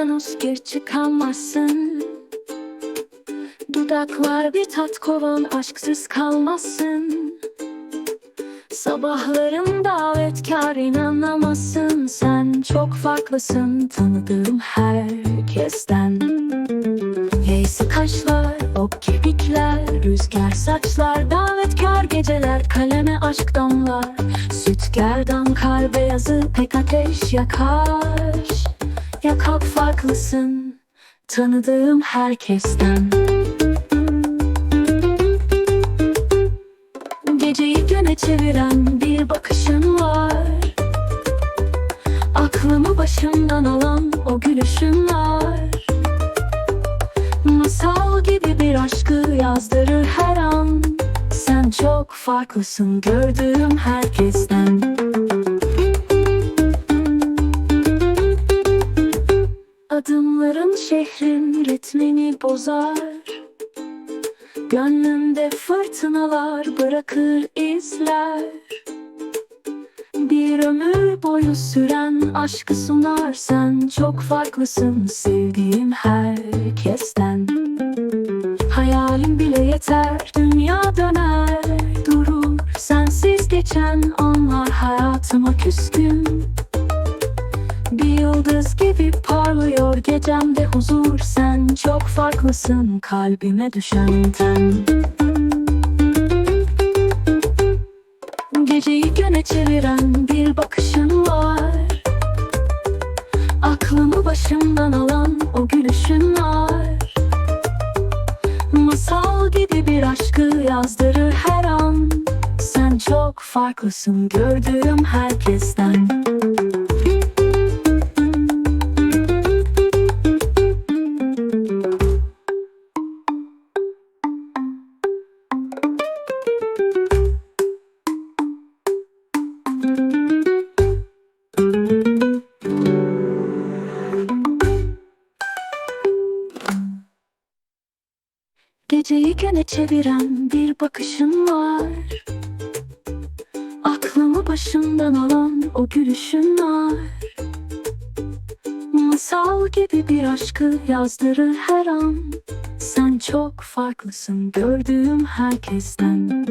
Okyanus gir çıkamazsın Dudaklar bir tat kovan aşksız kalmazsın. Sabahların davetkar inanamazsın. Sen çok farklısın tanıdığım herkesten. Heysi kaşlar, ok kirpikler Rüzgar saçlar, davetkar geceler Kaleme aşk damlar. Süt gerdan kar beyazı pek ateş yakar Yakak farklısın Tanıdığım herkesten. Geceyi güne çeviren bir bakışın var. Aklımı başımdan alan o gülüşün var. Masal gibi bir aşkı yazdırır her an. Sen çok farklısın gördüğüm herkesten Adımların şehrin ritmini bozar. Gönlümde fırtınalar bırakır izler. Bir ömür boyu süren aşkı sunar. Sen çok farklısın sevdiğim herkesten. Hayalim bile yeter dünya döner. Durur Sensiz geçen anlar hayatıma küskün bir yıldız gibi gecemde huzur Sen çok farklısın kalbime düşen ten. Geceyi güne çeviren bir bakışın var. Aklımı başımdan alan o gülüşün var. Masal gibi bir aşkı yazdırır her an. Sen çok farklısın gördüğüm herkesten Geceyi güne çeviren bir bakışın var. Aklımı başımdan alan o gülüşün var. Masal gibi bir aşkı yazdırır her an. Sen çok farklısın gördüğüm herkesten